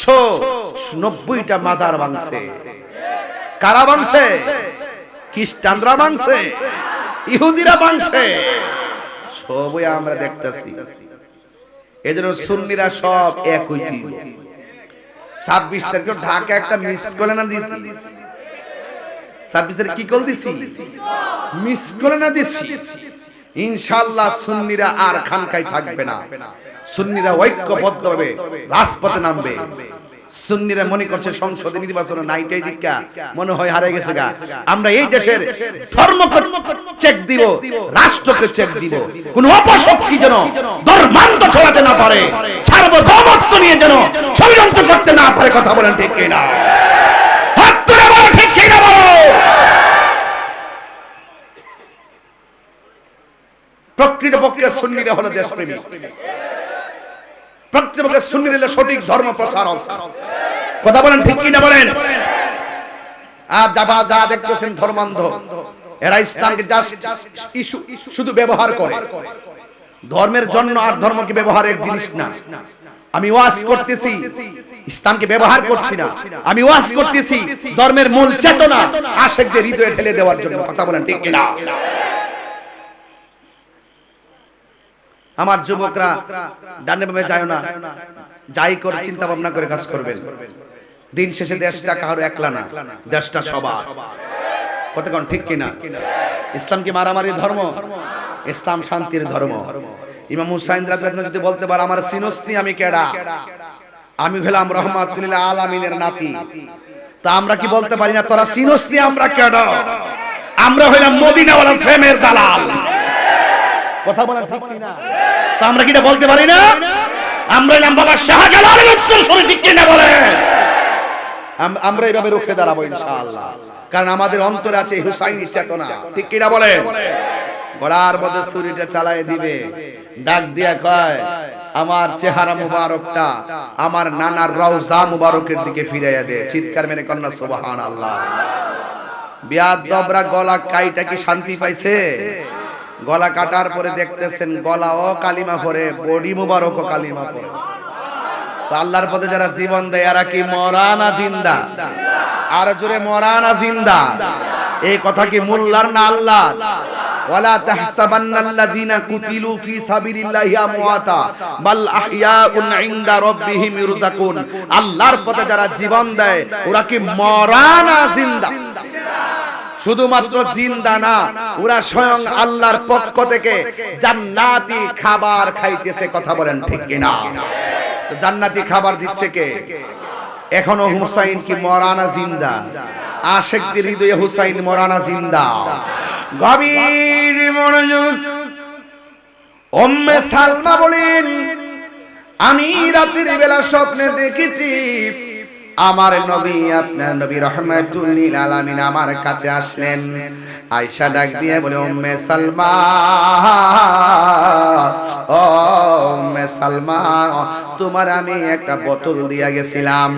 সাতশো নব্বইটা মাজার ভাঙছে কারা ভাঙছে খ্রিস্টানরা ভাঙছে ইহুদিরা ভাঙছে সবই আমরা দেখতেছি। সুন্নিরা সব এক ছাব্বিশ তারিখে ঢাকা একটা মিস করে না দিছি। ছাব্বিশ তারিখ কি কল দিছি? মিস করে না দিছি। ইনশাল্লাহ সুন্নিরা আর খানকাই থাকবে না। সুন্নিরা ঐক্যবদ্ধভাবে রাজপথে নামবে। সুন্নিরা মনে করছে সংসদে নির্বাচন নাইটাই দিকা মনে হয় হারিয়ে গেছে গা। আমরা এই দেশের ধর্ম চেক দিব, রাষ্ট্রকে চেক দিব। কোন অপশক্তি যেন ধর্মান্ত ছড়াতে না পারে, সার্বভৌমত্ব নিয়ে যেন ষড়যন্ত্র করতে না পারে, কথা বলেন ঠিক কিনা। হাত তুলে বলো ঠিক কিনা বলো। প্রকৃত পক্ষে সুন্নিরা হলো দেশপ্রেমী। প্রকৃতপক্ষে সুন্নিরা হলো সঠিক ধর্ম প্রচারক কথা বলেন ঠিক কিনা বলেন? আর যাবা যা দেখতেছেন ধর্মান্ধ, এরা just শুধু ব্যবহার করে। ধর্মের জন্য আর ধর্মকে ব্যবহার এক জিনিস না। আমি ওয়াজ করতেছি, ইসলামকে ব্যবহার করছি না। আমি ওয়াজ করতেছি, ধর্মের মূল চেতনা আশেকদের হৃদয়ে ঢেলে দেওয়ার জন্য। কথা বলেন ঠিক কিনা? আমার যুবকরা ডানে বামে যায় না। যাই করে চিন্তা ভাবনা করে কাজ করবেন। দিন শেষে দেশটা কারও একলা না। দেশটা সবার। কতক্ষণ ঠিক কিনা? ইসলাম কি মারামারি ধর্ম? ইসলাম শান্তির ধর্ম। ইমাম হুসাইন রাদিয়াল্লাহু যদি বলতে পারে আমার সিনস্তি আমি কেডা? আমি হলাম রহমাতুল্লিল আলামিনের নাতি। তা আমরা কি বলতে পারি না তোরা সিনস্তি আমরা কেডা? আমরা হইলাম মদিনাওয়ালার ফ্রেমের দালাল। কথা বলেন ঠিক কিনা? তা আমরা কিটা বলতে পারি না? আমরা এলাম বাবা শাহজালালের উত্তর শুনে ঠিক কিনা বলে? আমরা এইভাবে রুখে দাঁড়াবো ইনশাআল্লাহ। কারণ আমাদের অন্তরে আছে হুসাইনি চেতনা। ঠিক কিনা বলে গলার মধ্যে ছুরিটা চালায় দিবে। ডাক দিয়া কয় আমার চেহারা মুবারকটা আমার নানার রওজা মুবারকের দিকে ফিরাইয়া দে। চিৎকার মেনে কন্যা সুবহানাল্লাহ। বিয়াদ দবরা গলা কাইটা কি শান্তি পাইছে? গলা কাটার পরে দেখতেছেন গলা ও কালিমা পরে, বডি মুবারক ও কালিমা পরে। তো আল্লাহর পথে যারা জীবন দেয়, এরা কি মরানা জিন্দা? আর জোরে মরানা জিন্দা? এই কথা কি মোল্লার না আল্লাহ ওয়ালা তাহসাবান্নাল্লাযিনা কুতিলু ফি সাবিলিল্লাহি আমওয়াতা, বাল আহইয়াউন ইনদা রাব্বিহিম ইরযাকুন। আল্লাহর পথে যারা জীবন দেয়, ওরা কি মরানা জিন্দা? শুধুমাত্র জিন্দা না, ওরা স্বয়ং আল্লাহর পক্ষ থেকে জান্নাতি খাবার খাইতেছে, কথা বলেন ঠিক কিনা? জান্নাতি খাবার দিচ্ছে কে? এখনও হুসাইন কি মরানা জিন্দা? আশেকদের হৃদয়ে হুসাইন মরানা জিন্দা। গভীর মনোযোগ। ওম্মে সালমা বলেন, আমি রাতের বেলা স্বপ্নে দেখেছি আমার নবী, আপনার নবী রহমাতুল্লিল আলামিন আমার কাছে আসলেন। আয়সা ডাক দিয়ে বলে, উম্মে সালমা, ও উম্মে সালমা, তোমার আমি একটা বোতল দিয়া গেছিলাম।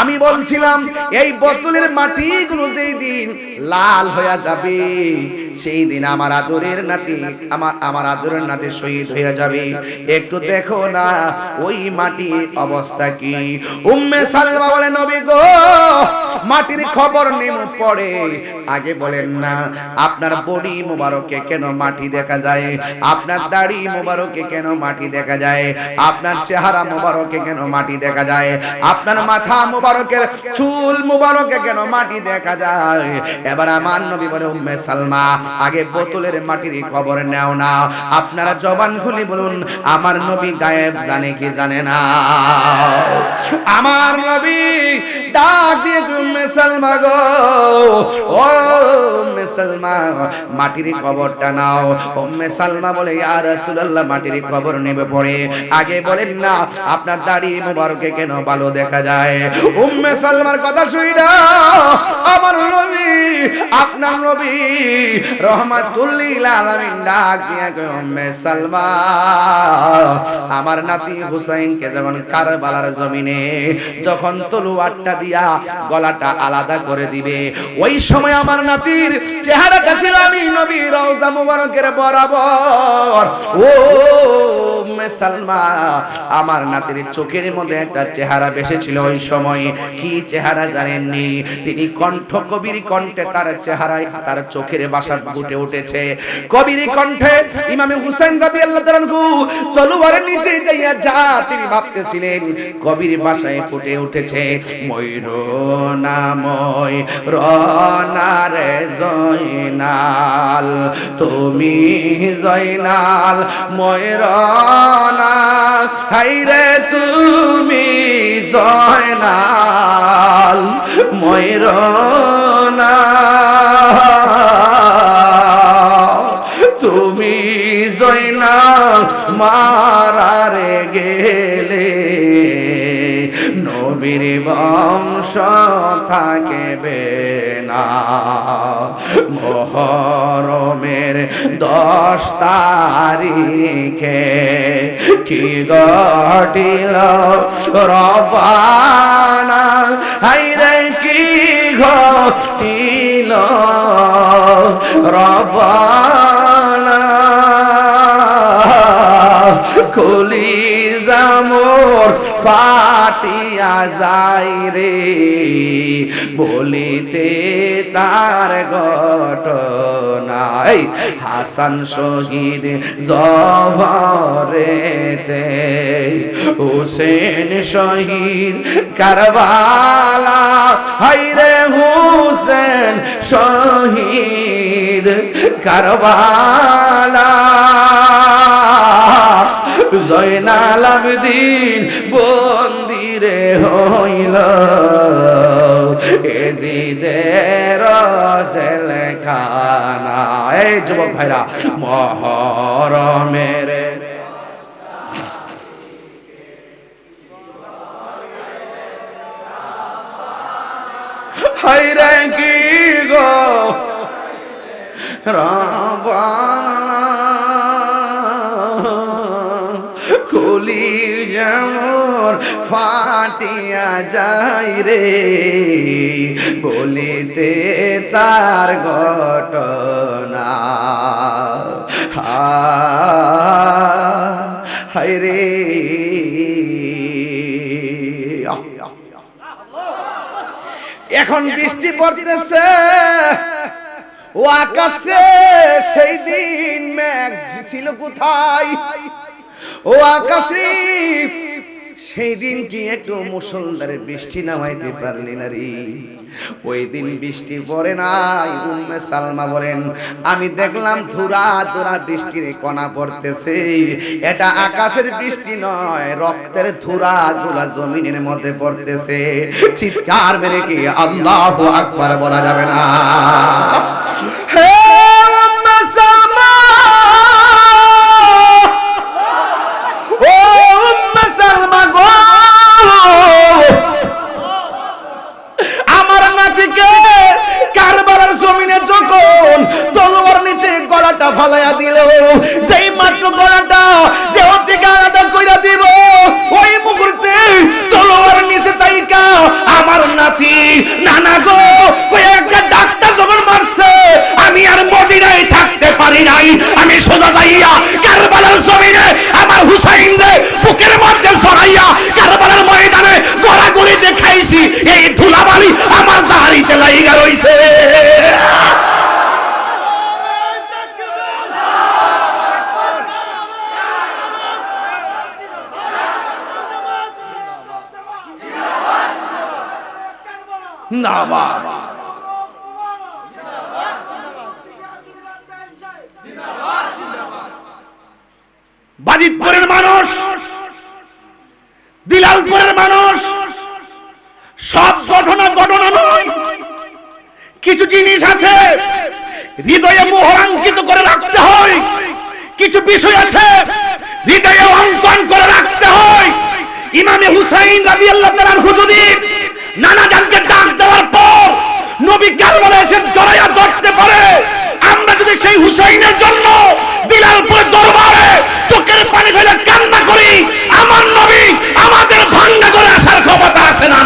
আমি বলছিলাম, এই বোতলের মাটিগুলো যেই দিন লাল হয়ে যাবে সেই দিন আমার আদরের নাতি আমার আমার আদরের নাতি শহীদ হয়ে যাবে। একটু দেখো না, ওই মাটি অবস্থা কি। উম্মে সালমা বলে, নবী গো মাটির খবর নেম পড়ে আগে বলেন না আপনার বডি মোবারকে কেন মাটি দেখা যায়? আপনার দাড়ি মোবারকে কেন মাটি দেখা যায়? আপনার চেহারা মোবারকে কেন মাটি দেখা যায়? আপনার মাথা মোবারকের চুল মোবারকে কেন মাটি দেখা যায়? এবার আমার নবী বলে উম্মে সালমা আগে বোতলের মাটির খবর নেও না। আপনারা জবান খুলি বলুন আমার নবী গায়েব জানে কি জানে না? আমার নবী মাটির খবরটা নাও। উম্মে সালমা বলে, ইয়া রাসূলুল্লাহ, মাটির খবর নেবে পড়ে। আগে বলেন না, আপনার দাড়ি মুবারকে কেন ভালো দেখা যায়? উম্মে সালমার কথা শুইনা আমার নবী আপনার নবী রহমাতুল্লিল আলামিন ডাক দিয়ে উম্মে সালমা, আমার নাতি হুসাইনকে যখন কারবালার জমিনে যখন তলোয়ারটা দিয়া গলাটা আলাদা করে দিবে, ওই সময় আমার নাতির চেহারাটা ছিল আমি নবী রওজা মুবারকের বরাবর। ও উম্মে সালমা, আমার নাতির চোখের মধ্যে একটা চেহারা বেশি ছিল ওই সময়। কি চেহারা জানেননি? তিনি কণ্ঠ কবির কণ্ঠে তার চেহারায় তার চোখের বাসা ফুটে উঠেছে। কবির কণ্ঠে ইমামে হুসেন রাদিয়াল্লাহু তাআলা তলোয়ারের নিচে যাইয়া যা তিনি ভাবতেছিলেন, কবির বাসায় ফুটে উঠেছে। ময়ূর নাময় রনারে জয়নাল, তুমি জয়নাল ময়ূরনা হাইরে তুমি জয়নাল ময়ূরনা। তুমি জয়নাল মারারে গেলে নবীর বংশ থাকবে না। মহরমের দশ তারিখে কি ঘটিল? রবানা হাইরে কি ঘটিল? রবানা খুলি ফাটিয়া যাই রে। বলিতে তার ঘটনা এই হাসান শহীদ জহরেতে হুসেন শহীদ কারবালা হাইরে হুসেন শহীদ কারবালা। জয়নাল আবদিন বন্দিরে হইল। এজিদের জেলখানা এই যুবক ভাইরা মহরমের হাইরে কি গো? রাবানা যেমন ফাটিয়া যায় রে। বলিতে তার ঘটনা। হায় রে। এখন বৃষ্টি পড়তেছে। ও আকাশে সেই দিন মেঘ ছিল কোথায়? ও আকাশে, সেই দিন কি একটু মুসলধারে বৃষ্টি নামাইতে পারলি না রে? ওই দিন বৃষ্টি পড়ে নাই, উম্মে সালমা বলেন, আমি দেখলাম ধুরা ধুরা বৃষ্টির কণা পড়তেছে। এটা আকাশের বৃষ্টি নয়, রক্তের ধুরা গুলা জমিনের মধ্যে পড়তেছে। চিৎকার মেরে কি আল্লাহ আকবার বলা যাবে না? হে ফালাইয়া দিল বাবা বাজিতপুরের মানুষ, দিলালপুরের মানুষ, সব ঘটনা ঘটনা নয়। কিছু জিনিস আছে, হৃদয়ে মোহরাঙ্কিত করে রাখতে হয়। কিছু বিষয় আছে, হৃদয়ে অঙ্কন করে রাখতে হয়। ইমামে হুসাইন রাদিয়াল্লাহু তাআলার হুজুরি, নানা জানকে ডাক পর নবী কারবালা এসে জড়াইয়া ধরতে পারে। আমরা যদি সেই হুসাইনের জন্য বিলালপুরের দরবারে চোখের পানি ফেলে কান্না করি, আমার নবী আমাদের ভাঙ্গা করে আসার ক্ষমতা আছে না?